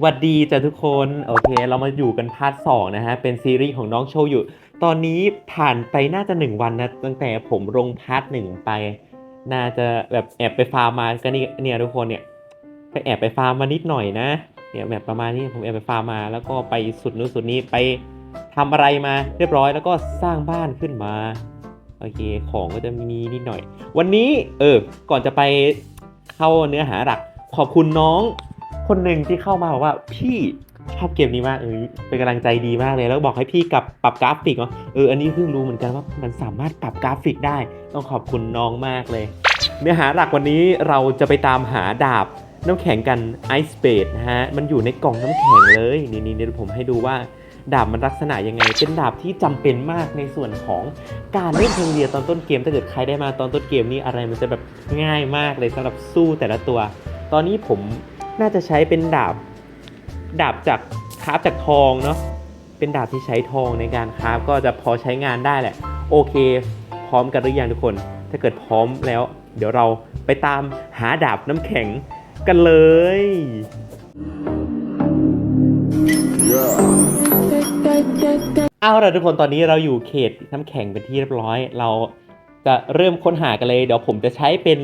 หวัดดีจ้ะทุกคนโอเค เรามาอยู่กันพาร์ทสองนะฮะ เป็นซีรีส์ของน้องโชยุตอนนี้ผ่านไปน่าจะหนึ่งวันนะ ตั้งแต่ผมลงพาร์ทหนึ่งไป น่าจะแบบแอบไปฟาร์มมาก็นี่เนี่ยทุกคนเนี่ยก็แอบไปฟาร์มมานิดหน่อยนะเนี่ยแบบประมาณนี้ผมแอบไปฟาร์มมา แล้วก็ไปสุดนู้นสุดนี้ไปทำอะไรมาเรียบร้อยแล้วก็สร้างบ้านขึ้นมาโอเคของก็จะมีนิดหน่อย วันนี้เออก่อนจะไปเข้าเนื้อหาหลักขอบคุณน้อง คนหนึ่งที่เข้ามาบอกว่าพี่ชอบเกมนี้มากเออเป็นกำลังใจดีมากเลยแล้วบอกให้พี่กับปรับกราฟิกเนาะเอออันนี้เพิ่งรู้เหมือนกันว่ามันสามารถปรับกราฟิกได้ ต้องขอบคุณน้องมากเลย เนื้อหาหลักวันนี้เราจะไปตามหาดาบน้ำแข็งกันไอซ์เบดนะฮะมันอยู่ในกล่องน้ำแข็งเลยนี่นี่เดี๋ยวผมให้ดูว่าดาบมันลักษณะยังไง เป็นดาบที่จำเป็นมากในส่วนของการเล่นเทงเรียตอนต้นเกม ถ้าเกิดใครได้มาตอนต้นเกมนี้อะไรมันจะแบบง่ายมากเลยสำหรับสู้แต่ละตัว ตอนนี้ผม น่าจะใช้เป็นดาบ ดาบจากคราฟจากทองเนาะ เป็นดาบที่ใช้ทองในการคราฟก็จะพอใช้งานได้แหละ โอเค พร้อมกันหรือยังทุกคน ถ้าเกิดพร้อมแล้ว เดี๋ยวเราไปตามหาดาบน้ำแข็งกันเลย เอาละทุกคนตอนนี้เราอยู่เขตน้ำแข็งเป็นที่เรียบร้อย เราจะเริ่มค้นหากันเลย เดี๋ยวผมจะใช้เป็น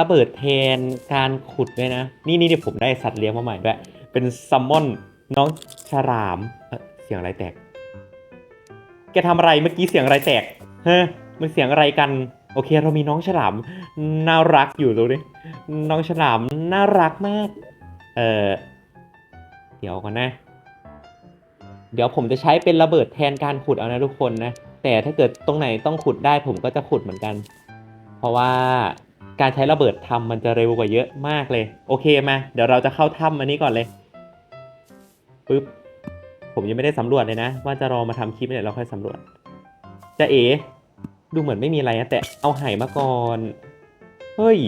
ระเบิดแทนการขุดด้วยนะ นี่นี่เดี๋ยวผมได้สัตว์เลี้ยงมาใหม่ด้วย เป็นซัมมอนน้องฉลามเสียงอะไรแตก แกทำอะไรเมื่อกี้เสียงอะไรแตกเฮ้ยมันเสียงอะไรกัน โอเค เรามีน้องฉลามน่ารักอยู่ดูดิน้องฉลามน่ารักมาก เออเดี๋ยวก่อนนะ เดี๋ยวผมจะใช้เป็นระเบิดแทนการขุดเอานะทุกคนนะ แต่ถ้าเกิดตรงไหนต้องขุดได้ผมก็จะขุดเหมือนกัน เพราะว่า การใช้ระเบิดทำมันจะเร็วกว่าเยอะมากเลย โอเคมาเดี๋ยวเราจะเข้าถ้ำอันนี้ก่อนเลยปึ๊บผมยังไม่ได้สำรวจเลยนะ ว่าจะรอมาทำคลิปเนี่ยเราค่อยสำรวจ จะเอ๋ดูเหมือนไม่มีอะไรนะแต่เอาไห่มาก่อน เฮ้ย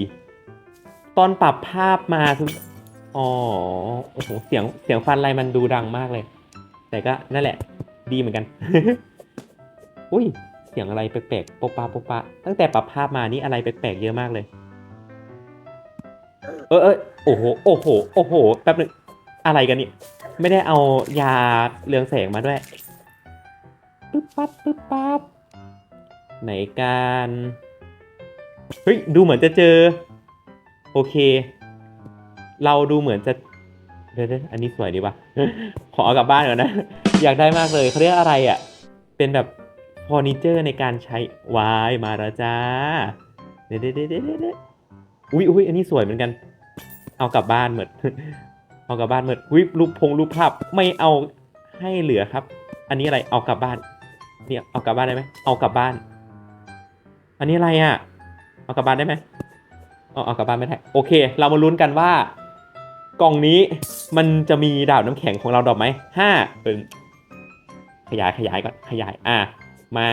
ตอนปรับภาพมาคืออ๋อโอ้โหเสียงเสียงฟันอะไรมันดูดังมากเลย แต่ก็นั่นแหละ ดีเหมือนกัน อุ้ย สียงอะไรแปลกๆโปะปะโปะปะ ตั้งแต่ปรับภาพมานี่อะไรแปลกๆเยอะมากเลย เออเออโอ้โห โอ้โห โอ้โห แป๊บหนึง อะไรกันนี่ ไม่ได้เอายาเรืองแสงมาด้วย ปึ๊บปั๊บ ปึ๊บปั๊บ ไหนการ เฮ้ย ดูเหมือนจะเจอ โอเค เราดูเหมือนจะ เดี๋ยวๆอันนี้สวยดีว่ะ ขอเอากลับบ้านก่อนนะ อยากได้มากเลย เขาเรียกอะไรอะ เป็นแบบเฟอร์นิเจอร์ในการใช้วายมาแล้วจ้าเดี๋ยวเดี๋ยวเดี๋ยวเดี๋ยวเดี๋ยวอุ้ยอุ้ยอันนี้สวยเหมือนกัน เอากลับบ้านเหมือนเอากลับบ้านเหมือนอุ้ยรูปพงรูปภาพไม่เอาให้เหลือครับ อันนี้อะไรเอากลับบ้าน เนี่ยเอากลับบ้านได้ไหมเอากลับบ้าน อันนี้อะไรอะ เอากลับบ้านได้ไหมเอาเอากลับบ้านไม่ได้โอเค เรามาลุ้นกันว่ากล่องนี้มันจะมีดาบน้ำแข็งของเราดอกไหมห้าเออขยายขยายก่อนขยายอะ มา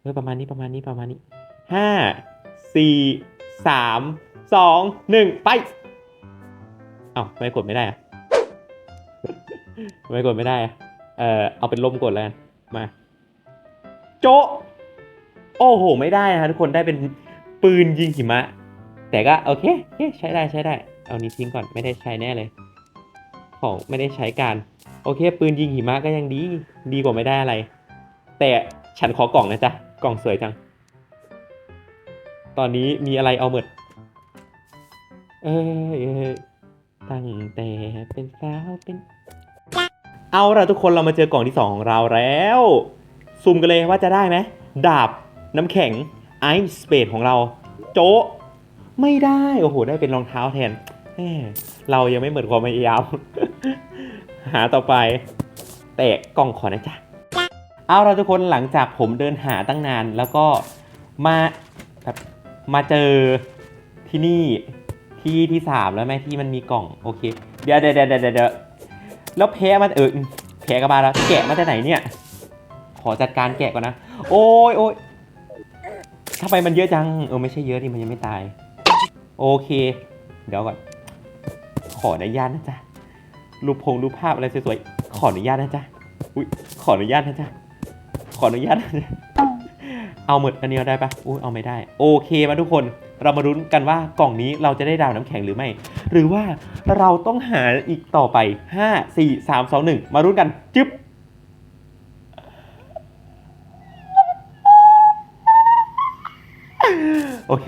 เออประมาณนี้ประมาณนี้ประมาณนี้ห้าสี่สามสองหนึ่งไปเอ้าไม่กดไม่ได้อะไม่กดไม่ได้อะเออเอาเป็นล่มกดแล้วกันมา โจะโอ้โห ไม่ได้นะทุกคนได้เป็นปืนยิงหิมะ แต่ก็โอเคโอเคใช้ได้ใช้ได้ เอานี้ทิ้งก่อนไม่ได้ใช้แน่เลย ของไม่ได้ใช้การ โอเค ปืนยิงหิมะก็ยังดี ดีกว่าไม่ได้อะไร แต่ ฉันขอกล่องนะจ๊ะ กล่องสวยจัง ตอนนี้มีอะไรเอาหมด เออตั้งแต่เป็นสาวเป็น เอาละทุกคนเรามาเจอกล่องที่สองของเราแล้ว ซุ่มกันเลยว่าจะได้ไหม ดาบ น้ำแข็ง ไอซ์สเปดของเรา โจ๊ะ ไม่ได้ โอ้โห ได้เป็นรองเท้าแทน เรายังไม่เหมือนความพยายาม หาต่อไป แต่กล่องขอนะจ๊ะ เอาเราทุกคนหลังจากผมเดินหาตั้งนาน แล้วก็มาแบบมาเจอที่นี่ที่ที่สามแล้วไหมที่มันมีกล่องโอเค เดี๋ยวเดี๋ยวเดี๋ยวเดี๋ยวแล้วแพ้มาเออแพ้กันมาแล้วแกะมาจากไหนเนี่ย ขอจัดการแกะก่อนนะ โอ้ยโอ้ยทำไมมันเยอะจัง เออไม่ใช่เยอะดิมันยังไม่ตาย โอเค เดี๋ยวก่อน ขออนุญาตนะจ๊ะรูปพงรูปภาพอะไรสวยๆขออนุญาตนะจ๊ะอุ้ยขออนุญาตนะจ๊ะ ขออนุญาต เอาหมดอันเดียวได้ปะอุ้ยเอาไม่ได้ โอเคมาทุกคน เรามาลุ้นกันว่ากล่องนี้เราจะได้ดาวน้ำแข็งหรือไม่ หรือว่าเราต้องหาอีกต่อไป 5 4 3 2 1 มาลุ้นกัน จึ๊บโอเค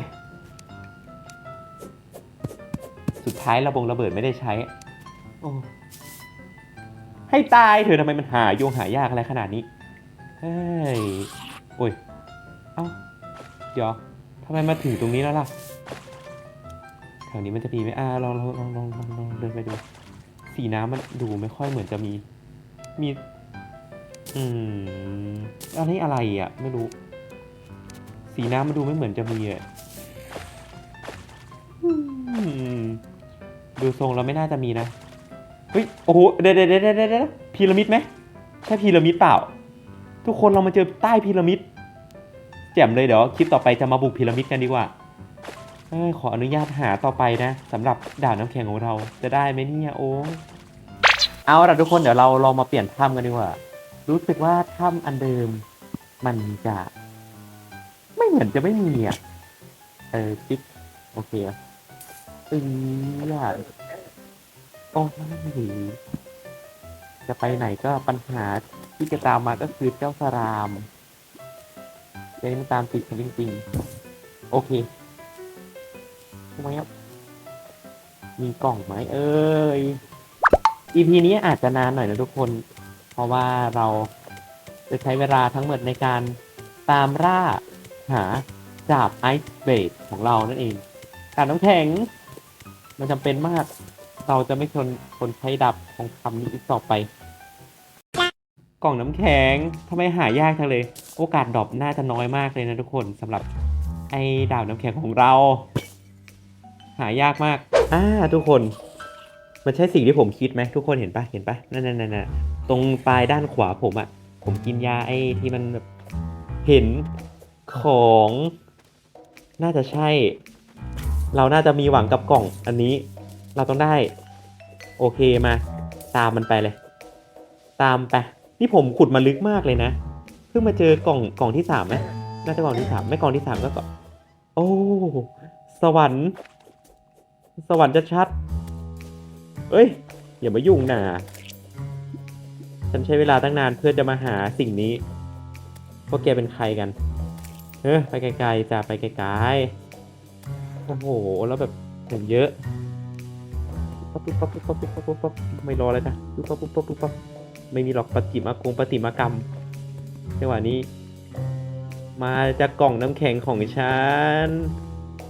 สุดท้ายระบงระเบิดไม่ได้ใช้ โอ้ให้ตายเถอทำไมมันหาโยงหายากอะไรขนาดนี้ เฮ้ยโอ้ย เอ้า เดี๋ยวทำไมมาถึงตรงนี้แล้วล่ะ แถวนี้มันจะมีไหมอ่าลองลองลองลองลองลองเดินไปดู สีน้ำมันดูไม่ค่อยเหมือนจะมี มี อืม อันนี้อะไรอะ ไม่รู้ สีน้ำมันดูไม่เหมือนจะมีอะดูทรงแล้วไม่น่าจะมีนะ เฮ้ย โอ้โหเดเดเดี๋ยวเดี๋ยวเดี๋ยวพีระมิดไหม ใช่พีระมิดเปล่า ทุกคนเรามาเจอใต้พีระมิดแจ่มเลยเดี๋ยวคลิปต่อไปจะมาบุกพีระมิดกันดีกว่าอขออนุญาตหาต่อไปนะสำหรับด่านน้ำแข็งของเราจะได้ไหมเนี่ยโอ้เอาล่ะทุกคนเดี๋ยวเราลองมาเปลี่ยนถ้ำกันดีกว่า รู้สึกว่าถ้ำอันเดิม มันจะ ไม่เหมือนจะไม่มีอะเออจิ๊บโอเคอะอืออยากโอ้ยจะไปไหนก็ปัญหา ที่จะตามมาก็คือเจ้าสรามเดี๋ยวนี้มันตามติดกันจริงๆโอเคทำไมครับมีกล่องไหมเอ้ย EP นี้อาจจะนานหน่อยนะทุกคน เพราะว่าเราจะใช้เวลาทั้งหมดในการตามล่าหาดาบไอซ์เบดของเรานั่นเอง การน้ำแข็ง มันจำเป็นมาก เราจะไม่ทนคนใช้ดาบของคำนี้อีกต่อไป กล่องน้ำแข็งทำไมหายากจังเลย โอกาสดรอปน่าจะน้อยมากเลยนะทุกคนสำหรับไอ้ดาบน้ำแข็งของเรา หายากมากอ่าทุกคน มันใช่สิ่งที่ผมคิดไหมทุกคนเห็นปะเห็นปะนั่นนั่นตรงปลายด้านขวาผมอะผมกินยาไอ้ที่มันแบบเห็นของ น่าจะใช่ เราน่าจะมีหวังกับกล่องอันนี้ เราต้องได้ โอเคมา ตามมันไปเลย ตามไป นี่ผมขุดมาลึกมากเลยนะ เพิ่งมาเจอกล่องกล่องที่สามไหมน่าจะกล่องที่สามไม่กล่องที่สามก็กล่องโอ้ สวรรค์ สวรรค์จะชัด เอ้ย อย่ามายุ่งนะฉันใช้เวลาตั้งนานเพื่อจะมาหาสิ่งนี้พวกแกเป็นใครกัน เออไปไกลๆจ้ะไปไกลๆ โอ้โห แล้วแบบอย่างเยอะปั๊บปุ๊บปั๊บปุ๊บปั๊บปุ๊บปั๊บปุ๊บไม่รอแล้วจ้ะปุ๊บปั๊บปุ๊บปั๊บปุ๊บปั๊บ ไม่มีหรอกปฏิมากงปฏิมากรรมจังหวะนี้ มาจากกล่องน้ำแข็งของฉัน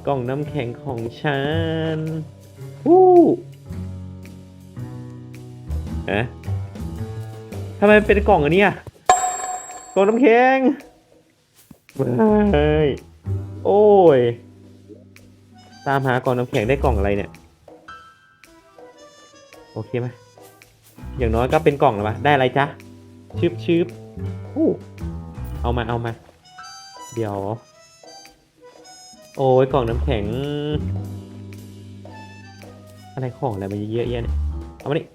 กล่องน้ำแข็งของฉันวู้เอ๊ะทำไมเป็นกล่องอันเนี้ยกล่องน้ำแข็งเฮ้ยโอ้ย ตามหากล่องน้ำแข็งได้กล่องอะไรเนี่ย โอเคไหม อย่างน้อยก็เป็นกล่องแล้วปะได้อะไรจ๊ะชืบชืบอู้เอามาเอามา เดี๋ยว โอ้ยกล่องน้ำแข็ง อะไรของอะไรมันเยอะแยะเนี่ยเอามานี่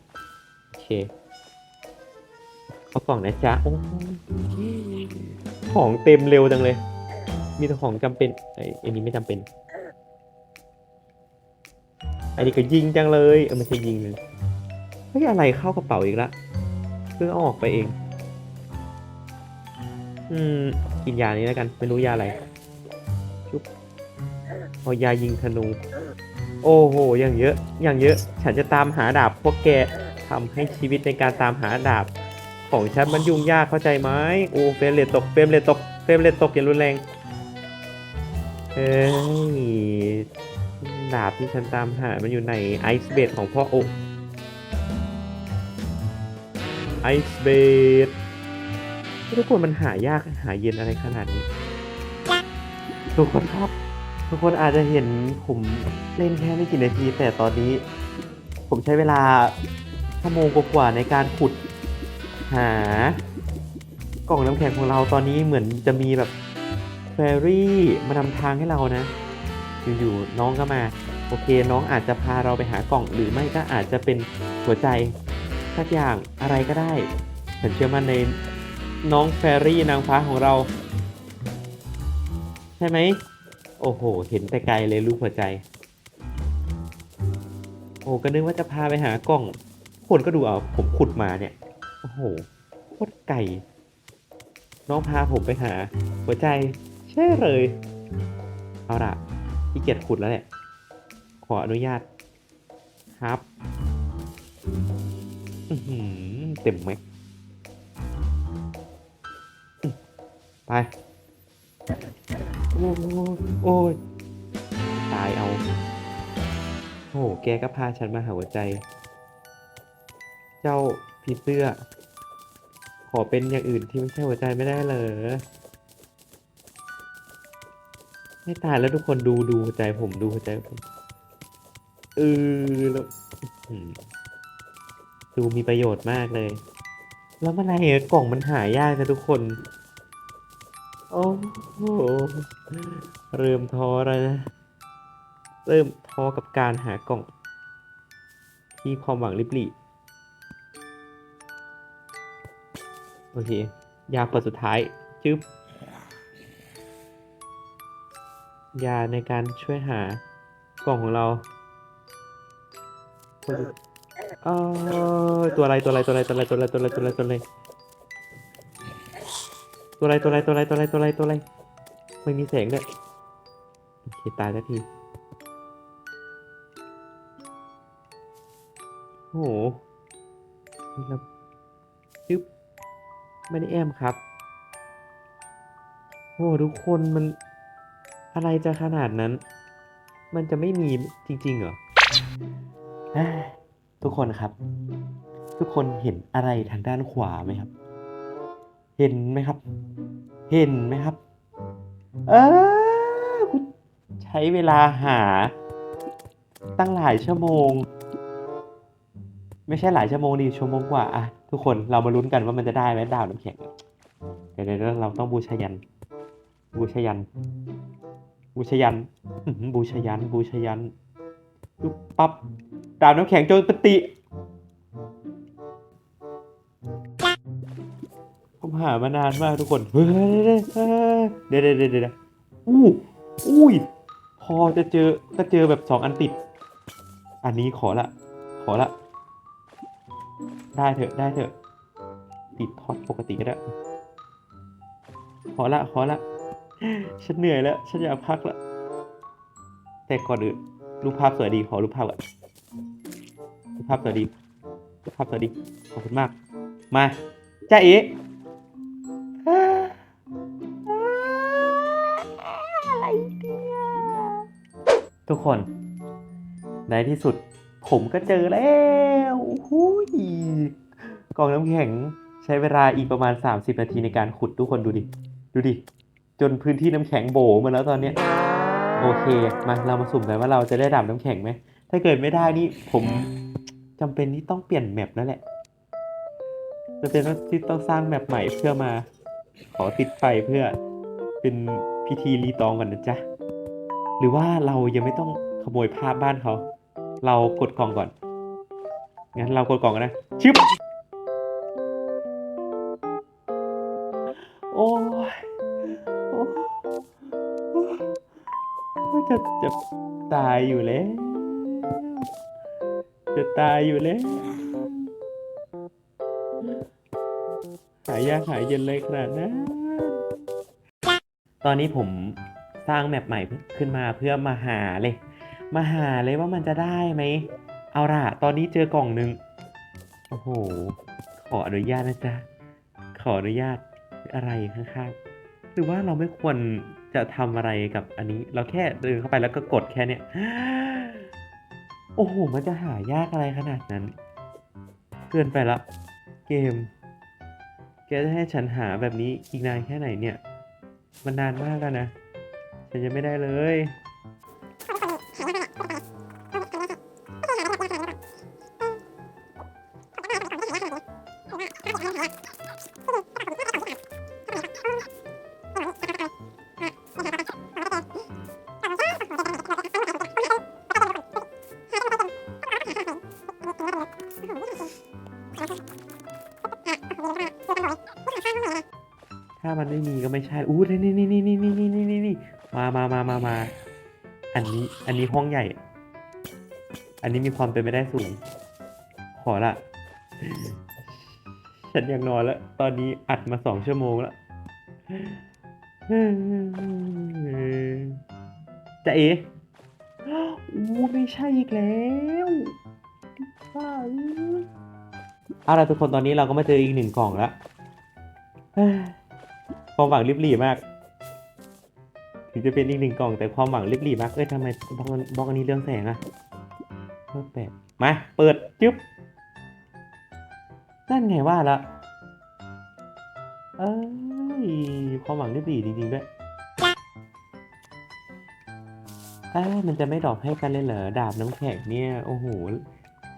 โอเคเอากล่องนะจ๊ะโอ้ของเต็มเร็วจังเลย มีแต่ของจำเป็นไอ้ไอันนี้ไม่จำเป็นอันนี้ก็ยิงจังเลยเออไม่ใช่ยิงเลย ฮ้ยอะไรเข้ากระเป๋าอีกละเพิ่งเอาออกไปเอง อืม กินยานี้แล้วกัน ไม่รู้ยาอะไรชุบเอายายิงธนู โอ้โห อย่างเยอะ อย่างเยอะ ฉันจะตามหาดาบพวกแกทำให้ชีวิตในการตามหาดาบ ของฉันมันยุ่งยากเข้าใจไหมโอ้เฟรมเรทตก เฟรมเรทตก เฟรมเรทตกอย่างรุนแรง เอ้ย ดาบที่ฉันตามหา มันอยู่ในไอซ์เบดของพ่อโอ ไอซ์เบดทุกคนมันหายากหาเย็นอะไรขนาดนี้ ทุกคนครับ ทุกคนอาจจะเห็นผมเล่นแค่ไม่กี่นาที แต่ตอนนี้ ผมใช้เวลาชั่วโมงกว่าในการขุด หากล่องน้ำแข็งของเราตอนนี้เหมือนจะมีแบบแฟรี่มานำทางให้เรานะ อยู่ๆน้องก็มา โอเคน้องอาจจะพาเราไปหากล่องหรือไม่ก็อาจจะเป็นหัวใจ สักอย่างอะไรก็ได้ ฉันเชื่อมั่นในน้องแฟรี่นางฟ้าของเรา ใช่ไหม โอ้โห เห็นแต่ไกลเลยรูปหัวใจ โอ้ก็นึกว่าจะพาไปหากล้อง คนก็ดูเอาผมขุดมาเนี่ย โอ้โหโคตรไก่น้องพาผมไปหา หัวใจ ใช่เลย เอาละพี่เกียจขุดแล้วแหละ ขออนุญาตครับ เต็มไหมอื้อไป โอ้ยโอ้ยตายเอา โอ้โหแกก็พาฉันมาหาหัวใจ เจ้าผีเสื้อ ขอเป็นอย่างอื่นที่ไม่ใช่หัวใจไม่ได้เหรอไม่ตายแล้วทุกคนดูดูหัวใจผมดูหัวใจผมเออแล้ว ดูมีประโยชน์มากเลย แล้วมันอะไรอะกล่องมันหายากนะทุกคน โอ้โห เริ่มท้อแล้วนะ เริ่มท้อกับการหากล่อง ที่ความหวังลิบหลี่โอเค ยาขวดสุดท้าย จึ๊บ ยาในการช่วยหากล่องของเราขวดสุด เอ้ยตัวอะไรตัวอะไรตัวอะไรตัวอะไรตัวอะไรตัวอะไรตัวอะไรตัวอะไรตัวอะไรตัวอะไรตัวอะไรตัวอะไรตัวอะไรตัวอะไรไม่มีแสงด้วยโอเคตายแล้วทีโอ้โหเราจึ๊บไม่ได้แอมครับโอ้โหทุกคนมันอะไรจะขนาดนั้น มันจะไม่มีจริงๆเหรอ ทุกคนครับ ทุกคนเห็นอะไรทางด้านขวาไหมครับ เห็นไหมครับ เห็นไหมครับ เออคุณใช้เวลาหา ตั้งหลายชั่วโมง ไม่ใช่หลายชั่วโมงดิชั่วโมงกว่าอะทุกคนเรามาลุ้นกันว่ามันจะได้ไหมดาวน้ำแข็งเดี๋ยวเดี๋ยวเราต้องบูชายัน บูชายัน บูชายันบูชายันบูชายัน ปุ๊บปั๊บดาวน้ำแข็งโจรปฏิผมหามานานมากทุกคนเฮ้ยเดี๋ยวเดี๋ยวเดี๋ยวเดี๋ยวอู้อุ้ยพอจะเจอก็เจอแบบสองอันติด อันนี้ขอละ ขอละ ได้เถอะได้เถอะ ติดทอดปกติก็ได้ขอละขอละ ฉันเหนื่อยแล้ว ฉันอยากพักละ แต่ก่อนอื่น รูปภาพสวยดีขอรูปภาพก่อนรูปภาพสวยดีรูปภาพสวยดีขอบคุณมาก มาจ้าเอ๋อะไรเนี่ยทุกคน ในที่สุดผมก็เจอแล้วหูยกล่องน้ำแข็งใช้เวลาอีกประมาณ 30 นาทีในการขุดทุกคนดูดิ ดูดิ จนพื้นที่น้ำแข็งโบมาแล้วตอนเนี้ย โอเค มาเรามาสุ่มกันว่าเราจะได้ดับน้ำแข็งไหม ถ้าเกิดไม่ได้นี่ผมจำเป็นที่ต้องเปลี่ยนแมปแล้วแหละจะเป็นที่ต้องสร้างแมปใหม่เพื่อมา ขอติดไฟเพื่อเป็นพิธีรีตองกันนะจ๊ะ หรือว่าเรายังไม่ต้องขโมยภาพบ้านเขา เรากดกล่องก่อน งั้นเรากดกล่องกันนะชึบ จะจะตายอยู่แล้ว จะตายอยู่แล้ว หายากหายเย็นเลยขนาดนั้นตอนนี้ผมสร้างแมปใหม่ขึ้นมาเพื่อมาหาเลย มาหาเลยว่ามันจะได้ไหม เอาล่ะ ตอนนี้เจอกล่องหนึ่งโอ้โห ขออนุญาตนะจ๊ะ ขออนุญาตอะไรข้างๆหรือว่าเราไม่ควร จะทำอะไรกับอันนี้ เราแค่เดินเข้าไปแล้วก็กดแค่เนี้ยโอ้โห มันจะหายากอะไรขนาดนั้น เกินไปละเกม แกจะให้ฉันหาแบบนี้อีกนานแค่ไหนเนี่ย มันนานมากแล้วนะ ฉันจะไม่ได้เลย มันไม่มีก็ไม่ใช่ อู้นี่นี่นี่นี่นี่นี่นี่นี่นี่มามามามามา อันนี้ อันนี้ห้องใหญ่ อันนี้มีความเป็นไปได้สูง ขอละ ฉันอยากนอนแล้ว ตอนนี้อัดมาสองชั่วโมงแล้วจะเอ๋อู้ไม่ใช่อีกแล้วเอ้ยเอาละทุกคนตอนนี้เราก็มาเจออีกหนึ่งกล่องแล้ว ความหวังริบหรี่มาก ถึงจะเป็นอีกหนึ่งกล่องแต่ความหวังริบหรี่มาก เอ้ยทำไมบล็อกอันบล็อกอันนี้เรื่องแสงอะโคตรแปลกมา เปิดจึ๊บ นั่นไงว่าละ เอ้ย ความหวังริบหรี่จริงๆด้วยเอ้ยมันจะไม่ดรอปให้กันเลยเหรอ ดาบน้ำแข็งเนี่ย โอ้โห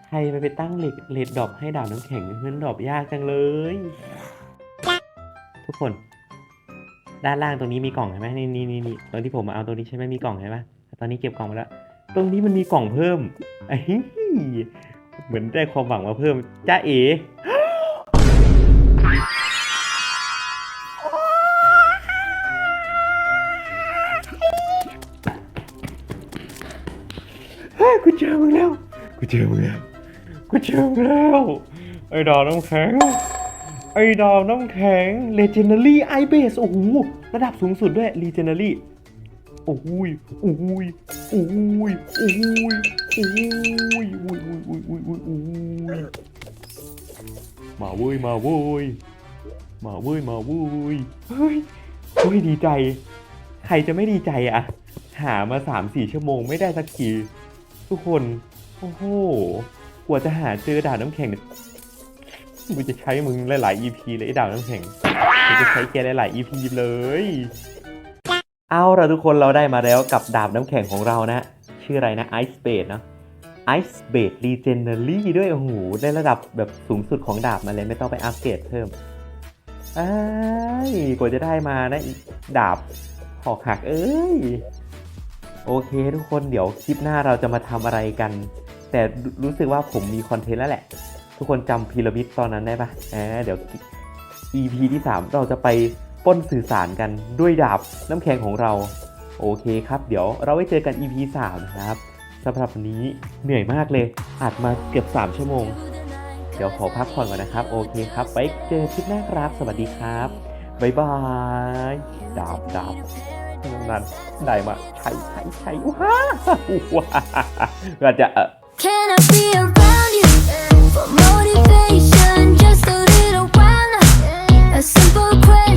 ใครไปไปตั้งเลทเลทดรอปให้ดาบน้ำแข็งมันดรอปยากจังเลย ทุกคน ด้านล่างตรงนี้มีกล่องใช่ไหมนี่นี่นี่ตอนที่ผมมาเอาตรงนี้ใช่ไหมมีกล่องใช่ไหมตอนนี้เก็บกล่องมาแล้ว ตรงนี้มันมีกล่องเพิ่มไอ้เหี้ยเหมือนได้ความหวังมาเพิ่มจ้าเอเฮ้ยกูเจอมึงแล้ว กูเจอมึงแล้ว กูเจอมึงแล้ว ไอ้ดาวน้ำแข็ง ไอ้ดาวน้ำแข็ง Legendary i Base โอ้โหระดับสูงสุดด้วย Legendary โอ้ยโอ้ยโอ้ยโอ้ยโอ้ยโอ้ยโอ้ยโอ้ยโอ้ยโอ้ยโอ้ยมาเว้ยมาเว้ยมาเว้ยมาเว้ยเฮ้ยเฮ้ยดีใจ ใครจะไม่ดีใจอะหามาสามสี่ชั่วโมงไม่ได้สักทีทุกคน โอ้โหกว่าจะหาเจอดาวน้ำแข็ง กูจะใช้มึงหลายๆ EP เลยไอ้ดาวน้ำแข็งกูจะใช้แกหลายๆ EP เลย เอาละทุกคนเราได้มาแล้วกับดาบน้ำแข็งของเรานะ ชื่ออะไรนะ Ice Blade เนอะ Ice Blade Legendary ด้วย โอ้โห ได้ระดับแบบสูงสุดของดาบมาเลยไม่ต้องไปอัปเกรดเพิ่มไอ้กว่าจะได้มานะดาบหอกหักเอ้ย โอเคทุกคนเดี๋ยวคลิปหน้าเราจะมาทำอะไรกัน แต่รู้สึกว่าผมมีคอนเทนต์แล้วแหละ ทุกคนจำพีระมิดตอนนั้นได้ปะอ่าเดี๋ยว EP ที่ 3 เราจะไปป้นสื่อสารกันด้วยดาบน้ำแข็งของเรา โอเคครับ เดี๋ยวเราไว้เจอกัน EP 3 นะครับสำหรับวันนี้เหนื่อยมากเลยอัดมาเกือบ 3 ชั่วโมง เดี๋ยวขอพักผ่อนก่อนนะครับ โอเคครับ ไว้เจอคลิปหน้าครับ สวัสดีครับ บ๊ายบาย ดาบดาบนั่นได้มาใช้ใช้ใช้ว้าว้าก็จะเออ Can I be a motivation, just a little one, a simple question.